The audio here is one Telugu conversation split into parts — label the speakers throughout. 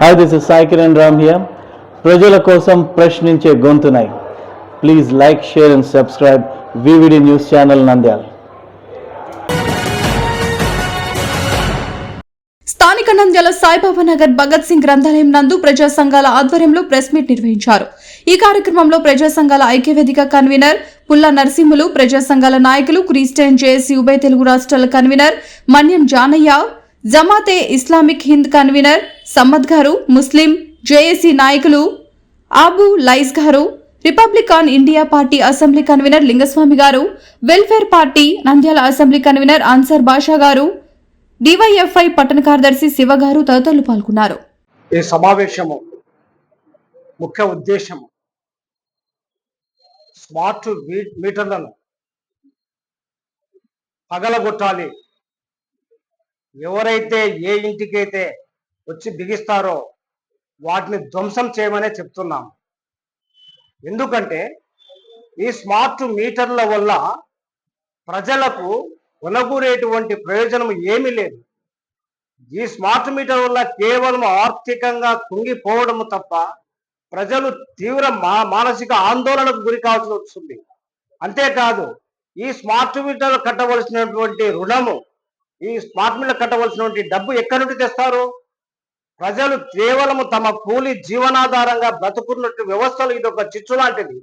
Speaker 1: Hi this is Sai Kiran Ram here ప్రజల కోసం ప్రశ్నించే గొంతునై. Please like share and subscribe VVD news channel Nandyal
Speaker 2: స్థానిక నంద్యాల సాయిబాబా నగర్ భగత్ సింగ్ గ్రంథాలయం నందు ప్రజా సంఘాల ఆధ్వర్యంలో ప్రెస్ మీట్ నిర్వహించారు. ఈ కార్యక్రమంలో ప్రజా సంఘాల ఐక్యవేదిక కన్వీనర్ పుల్ల నరసింహులు ప్రజా సంఘాల నాయకులు క్రిస్టియన్ జేఎస్ ఉభయ తెలుగు రాష్ట్రాల కన్వీనర్ మన్యం జానయ్య జమాతే ఇస్లామిక్ హింద్ కన్వీనర్ సమ్మద్ గారు ముస్లిం జేఏసీ నాయకులు ఆబు లైస్ గారు Republican India party assembly convener Lingaswamy గారు welfare party Nandyal assembly convener Ansar Basha గారు డివైఎఫ్ఐ పట్టణ కార్యదర్శి శివ గారు తదితరులు పాల్గొన్నారు.
Speaker 3: ఈ సమావేశము ముఖ్య ఉద్దేశము స్మార్ట్ మీటర్లను పగలగొట్టాలి. ఎవరైతే ఏ ఇంటికైతే వచ్చి బిగిస్తారో వాటిని ధ్వంసం చేయమనే చెప్తున్నాం. ఎందుకంటే ఈ స్మార్ట్ మీటర్ల వల్ల ప్రజలకు కొనగూరేటువంటి ప్రయోజనం ఏమీ లేదు. ఈ స్మార్ట్ మీటర్ వల్ల కేవలం ఆర్థికంగా కుంగిపోవడం తప్ప ప్రజలు తీవ్ర మా మానసిక ఆందోళనకు గురి కావాల్సి వస్తుంది. అంతేకాదు ఈ స్మార్ట్ మీటర్ కట్టవలసినటువంటి రుణము ఈ స్మార్ట్ మీటర్ కట్టవలసినటువంటి డబ్బు ఎక్కడి నుండి తెస్తారు? ప్రజలు కేవలం తమ కూలి జీవనాధారంగా బ్రతుకున్నటువంటి వ్యవస్థలు ఇది ఒక చిచ్చు లాంటిది.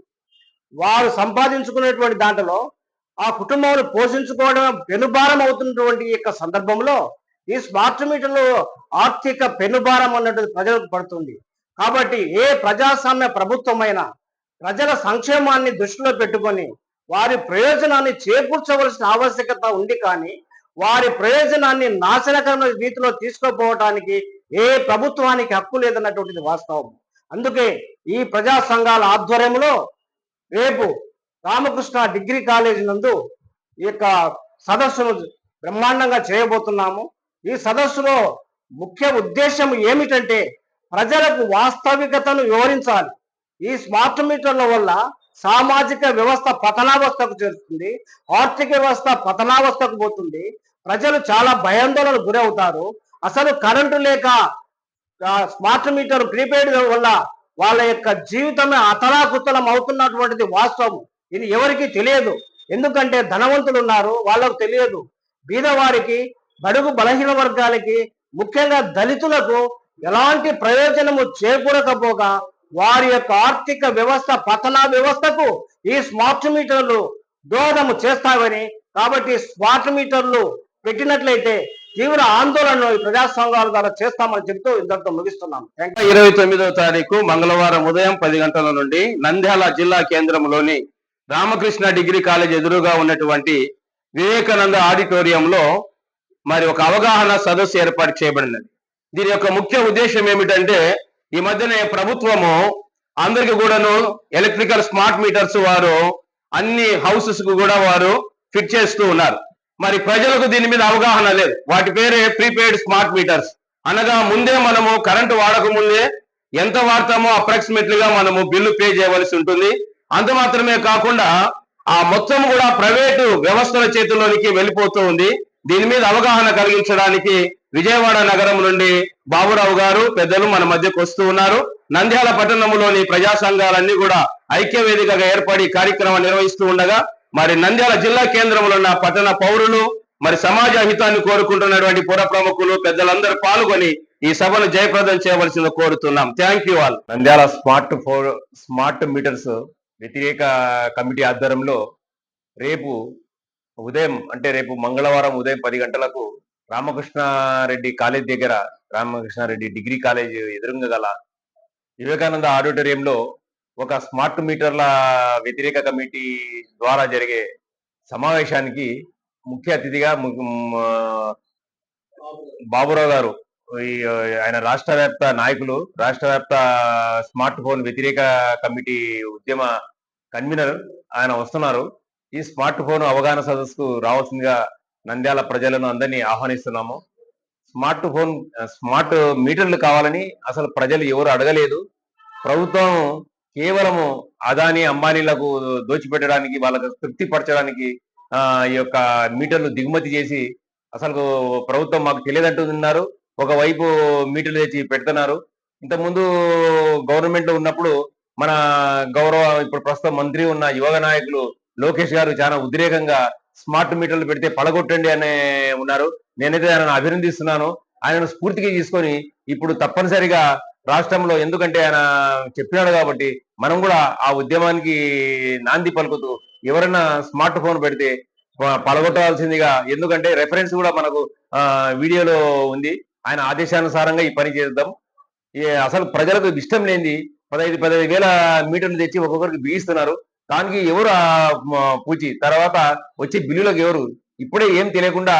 Speaker 3: వారు సంపాదించుకునేటువంటి దాంట్లో ఆ కుటుంబాన్ని పోషించుకోవడం పెనుభారం అవుతున్నటువంటి యొక్క సందర్భంలో ఈ స్మార్ట్ మీటర్లు ఆర్థిక పెనుభారం అన్నటువంటి ప్రజలకు పడుతుంది. కాబట్టి ఏ ప్రజాస్వామ్య ప్రభుత్వమైనా ప్రజల సంక్షేమాన్ని దృష్టిలో పెట్టుకొని వారి ప్రయోజనాన్ని చేకూర్చవలసిన ఆవశ్యకత ఉంది కానీ వారి ప్రయోజనాన్ని నాశనకరమైన రీతిలో తీసుకుపోవటానికి ఏ ప్రభుత్వానికి హక్కు లేదన్నటువంటిది వాస్తవం. అందుకే ఈ ప్రజా సంఘాల ఆధ్వర్యంలో రేపు రామకృష్ణ డిగ్రీ కాలేజీ నందు ఈ యొక్క సదస్సును బ్రహ్మాండంగా చేయబోతున్నాము. ఈ సదస్సులో ముఖ్య ఉద్దేశం ఏమిటంటే ప్రజలకు వాస్తవికతను వివరించాలి. ఈ స్మార్ట్ మీటర్ల వల్ల సామాజిక వ్యవస్థ పతనావస్థకు చేరుతుంది. ఆర్థిక వ్యవస్థ పతనావస్థకు పోతుంది. ప్రజలు చాలా భయాందోళనకు గురవుతారు. అసలు కరెంటు లేక స్మార్ట్ మీటర్ ప్రీపెయిడ్ వల్ల వాళ్ళ యొక్క జీవితమే అతలాకుతలం అవుతున్నటువంటిది వాస్తవం. ఇది ఎవరికి తెలియదు. ఎందుకంటే ధనవంతులు ఉన్నారు వాళ్ళకు తెలియదు. బీదవారికి బడుగు బలహీన వర్గాలకి ముఖ్యంగా దళితులకు ఎలాంటి ప్రయోజనము చేకూరకపోగా వారి యొక్క ఆర్థిక వ్యవస్థ పతన వ్యవస్థకు ఈ స్మార్ట్ మీటర్లు దోహదము చేస్తావని కాబట్టి స్మార్ట్ మీటర్లు పెట్టినట్లయితే తీవ్ర ఆందోళనలు ఈ ప్రజా సంఘాల ద్వారా చేస్తామని చెప్తూ ఇంతటితో ముగిస్తున్నాం.
Speaker 4: ఇరవై తొమ్మిదవ తారీఖు మంగళవారం ఉదయం పది గంటల నుండి నంద్యాల జిల్లా కేంద్రంలోని రామకృష్ణ డిగ్రీ కాలేజ్ ఎదురుగా ఉన్నటువంటి వివేకానంద ఆడిటోరియంలో మరి ఒక అవగాహన సదస్సు ఏర్పాటు చేయబడినది. దీని యొక్క ముఖ్య ఉద్దేశం ఏమిటంటే ఈ మధ్యనే ప్రభుత్వము అందరికి కూడాను ఎలక్ట్రికల్ స్మార్ట్ మీటర్స్ వారు అన్ని హౌసెస్కు కూడా వారు ఫిట్ చేస్తూ ఉన్నారు. మరి ప్రజలకు దీని మీద అవగాహన లేదు. వాటి పేరే ప్రీపెయిడ్ స్మార్ట్ మీటర్స్ అనగా ముందే మనము కరెంటు వాడక ముందే ఎంత వాడతామో అప్రాక్సిమేట్లీ గా మనము బిల్లు పే చేయవలసి ఉంటుంది. అంత మాత్రమే కాకుండా ఆ మొత్తం కూడా ప్రైవేటు వ్యవస్థల చేతుల్లోనికి వెళ్ళిపోతూ ఉంది. దీని మీద అవగాహన కలిగించడానికి విజయవాడ నగరం నుండి బాబురావు గారు పెద్దలు మన మధ్యకు వస్తూ ఉన్నారు. నంద్యాల పట్టణంలోని ప్రజా సంఘాలన్నీ కూడా ఐక్య వేదికగా ఏర్పడి కార్యక్రమం నిర్వహిస్తూ ఉండగా మరి నంద్యాల జిల్లా కేంద్రంలో ఉన్న పట్టణ పౌరులు మరి సమాజ హితాన్ని కోరుకుంటున్నటువంటి పుర ప్రముఖులు పెద్దలందరూ పాల్గొని ఈ సభను జయప్రదం చేయవలసింది కోరుతున్నాం. Thank you all Nandyal smart for smart meters వ్యతిరేక కమిటీ ఆధ్వర్యంలో రేపు ఉదయం అంటే రేపు మంగళవారం ఉదయం పది గంటలకు రామకృష్ణారెడ్డి కాలేజ్ దగ్గర రామకృష్ణారెడ్డి డిగ్రీ కాలేజ్ ఎదురుగా గల వివేకానంద ఆడిటోరియంలో ఒక స్మార్ట్ మీటర్ల వ్యతిరేక కమిటీ ద్వారా జరిగే సమావేశానికి ముఖ్య అతిథిగా బాబురావు గారు ఈ ఆయన రాష్ట్ర వ్యాప్త నాయకులు రాష్ట్ర వ్యాప్త స్మార్ట్ ఫోన్ వ్యతిరేక కమిటీ ఉద్యమ కన్వీనర్ ఆయన వస్తున్నారు. ఈ స్మార్ట్ ఫోన్ అవగాహన సదస్సుకు రావాల్సిందిగా నంద్యాల ప్రజలను అందరినీ ఆహ్వానిస్తున్నాము. స్మార్ట్ ఫోన్ స్మార్ట్ మీటర్లు కావాలని అసలు ప్రజలు ఎవరు అడగలేదు. ప్రభుత్వం కేవలము అదాని అంబానీలకు దోచిపెట్టడానికి వాళ్ళకు తృప్తిపరచడానికి ఆ ఈ యొక్క మీటర్లు దిగుమతి చేసి అసలు ప్రభుత్వం మాకు తెలియదంటున్నారు ఒకవైపు మీటర్లు తెచ్చి పెడుతున్నారు. ఇంతకుముందు గవర్నమెంట్ ఉన్నప్పుడు మన గౌరవ ఇప్పుడు ప్రస్తుతం మంత్రి ఉన్న యువగ నాయకులు లోకేష్ గారు చాలా ఉద్రేకంగా స్మార్ట్ మీటర్లు పెడితే పడగొట్టండి అనే ఉన్నారు. నేనైతే ఆయనను అభినందిస్తున్నాను. ఆయనను స్ఫూర్తిగా తీసుకొని ఇప్పుడు తప్పనిసరిగా రాష్ట్రంలో ఎందుకంటే ఆయన చెప్పినాడు కాబట్టి మనం కూడా ఆ ఉద్యమానికి నాంది పలుకుతూ ఎవరైనా స్మార్ట్ ఫోన్ పెడితే పలగొట్టవలసిందిగా ఎందుకంటే రెఫరెన్స్ కూడా మనకు ఆ, వీడియోలో ఉంది. ఆయన ఆదేశానుసారంగా ఈ పని చేద్దాం. అసలు ప్రజలకు ఇష్టం లేనిది పదహైదు పదహైదు వేల మీటర్లు తెచ్చి ఒక్కొక్కరికి బిగిస్తున్నారు. దానికి ఎవరు ఆ పూచి? తర్వాత వచ్చే బిల్లులకు ఎవరు? ఇప్పుడే ఏం తెలియకుండా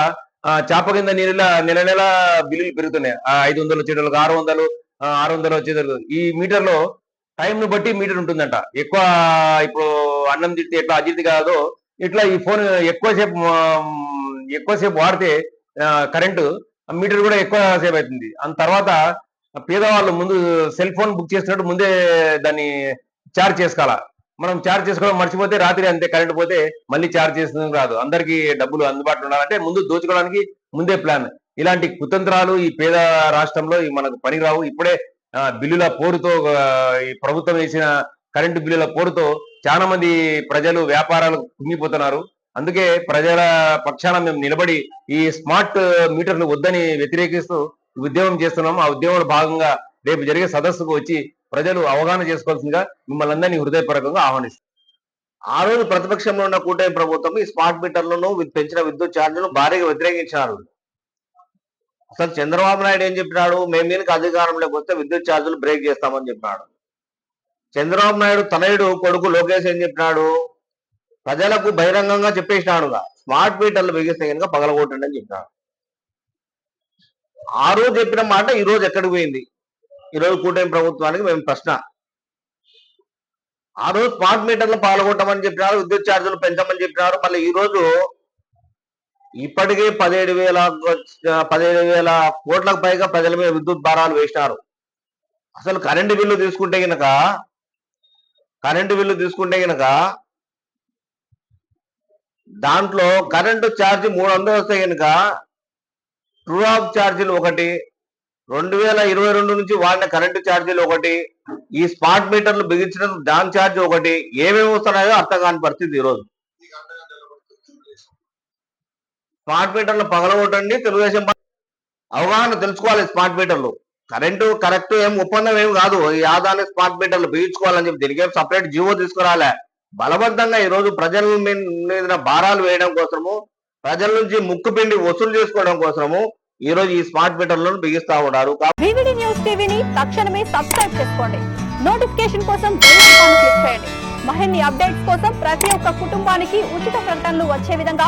Speaker 4: చేప కింద నీళ్ళ నెల నెల బిల్లులు పెరుగుతున్నాయి. ఆ, ఐదు వందలు వచ్చేటోళ్ళకి ఆరు వందలు ఆరు వందలు వచ్చేటోళ్ళు ఈ మీటర్లో టైం ను బట్టి మీటర్ ఉంటుందంట. ఎక్కువ ఇప్పుడు అన్నం తింటే ఎట్లా అజీర్తి కాదో ఇట్లా ఈ ఫోన్ ఎక్కువసేపు ఎక్కువసేపు వాడితే కరెంటు ఆ మీటర్ కూడా ఎక్కువ సేపు అవుతుంది. అంత తర్వాత పేదవాళ్ళు ముందు సెల్ ఫోన్ బుక్ చేసినట్టు ముందే దాన్ని ఛార్జ్ చేసుకోవాలా? మనం ఛార్జ్ చేసుకోవడం మర్చిపోతే రాత్రి అంతే కరెంట్ పోతే మళ్ళీ ఛార్జ్ చేస్తుంది రాదు. అందరికి డబ్బులు అందుబాటులో ఉండాలంటే ముందు దోచుకోవడానికి ముందే ప్లాన్. ఇలాంటి కుతంత్రాలు ఈ పేద రాష్ట్రంలో మనకు మనకు పనిరావు ఇప్పుడే బిల్లుల పోరుతో ఈ ప్రభుత్వం వేసిన కరెంటు బిల్లుల పోరుతో చాలా మంది ప్రజలు వ్యాపారాలు కుంగిపోతున్నారు. అందుకే ప్రజల పక్షాన మేము నిలబడి ఈ స్మార్ట్ మీటర్లు వద్దని వ్యతిరేకిస్తూ ఉద్యమం చేస్తున్నాము. ఆ ఉద్యమంలో భాగంగా రేపు జరిగే సదస్సుకు వచ్చి ప్రజలు అవగాహన చేసుకోవాల్సిందిగా మిమ్మల్ని అందరినీ హృదయపూర్వకంగా ఆహ్వానిస్తున్నాం.
Speaker 5: ఆ రోజు ప్రతిపక్షంలో ఉన్న కూటమి ప్రభుత్వం ఈ స్మార్ట్ మీటర్లను పెంచిన విద్యుత్ ఛార్జీలను భారీగా వ్యతిరేకించారు అసలు చంద్రబాబు నాయుడు ఏం చెప్పినాడు? మేము దీనికి అధికారంలోకి వస్తే విద్యుత్ ఛార్జీలు బ్రేక్ చేస్తామని చెప్పినాడు. చంద్రబాబు నాయుడు తనయుడు కొడుకు లోకేష్ ఏం చెప్పినాడు? ప్రజలకు బహిరంగంగా చెప్పేసినాడుగా స్మార్ట్ మీటర్లు బిగిస్తే కనుక పగలగొట్టండి అని చెప్పినాడు. ఆ రోజు చెప్పిన మాట ఈ రోజు ఎక్కడికి పోయింది? ఈరోజు కూటమి ప్రభుత్వానికి మేము ప్రశ్న. ఆ రోజు స్మార్ట్ మీటర్లు పాల్గొట్టమని చెప్పినారు విద్యుత్ ఛార్జీలు పెంచమని చెప్పినారు. మళ్ళీ ఈ రోజు ఇప్పటికే పదిహేడు వేల పదిహేడు వేల కోట్లకు పైగా ప్రజల మీద విద్యుత్ భారాలు వేసినారు. అసలు కరెంటు బిల్లు తీసుకుంటే గనక కరెంటు బిల్లు తీసుకుంటే గనక దాంట్లో కరెంటు ఛార్జ్ మూడు వందలు వస్తే గనక ట్రూ ఆఫ్ ఛార్జీలు ఒకటి రెండు వేల ఇరవై రెండు నుంచి వాడిన కరెంటు ఛార్జీలు ఒకటి ఈ స్మార్ట్ మీటర్లు బిగించడం దాని ఛార్జ్ ఒకటి ఏమేమి వస్తున్నాయో అర్థం కాని పరిస్థితి ఈరోజు. స్మార్ట్ మీటర్లు పగలగొట్టండి తెలుగుదేశం అవగాహన తెలుసుకోవాలి స్మార్ట్ మీటర్లు. కరెంటు కరెక్ట్ ఏం ఒప్పందం ఏం కాదు. ఈ ఆదాన్ని స్మార్ట్ మీటర్లు బిగించుకోవాలని చెప్పి దీనికి సపరేట్ జీవో తీసుకురాలే. బలవంతంగా ఈ రోజు ప్రజల మీద భారాలు వేయడం కోసము ప్రజల నుంచి ముక్కు పిండి వసూలు చేసుకోవడం కోసము ఈ రోజు ఈ స్మార్ట్ మీటర్లను బిగిస్తా ఉన్నారు.
Speaker 6: వివిడి న్యూస్ టీవీని తక్షణమే సబ్స్క్రైబ్ చేసుకోండి. నోటిఫికేషన్ కోసం బెల్ ఐకాన్ క్లిక్ చేయండి. మరిన్ని అప్డేట్స్ కోసం ప్రతి ఒక్క కుటుంబానికి ఉచిత ప్రకటనలు వచ్చే విధంగా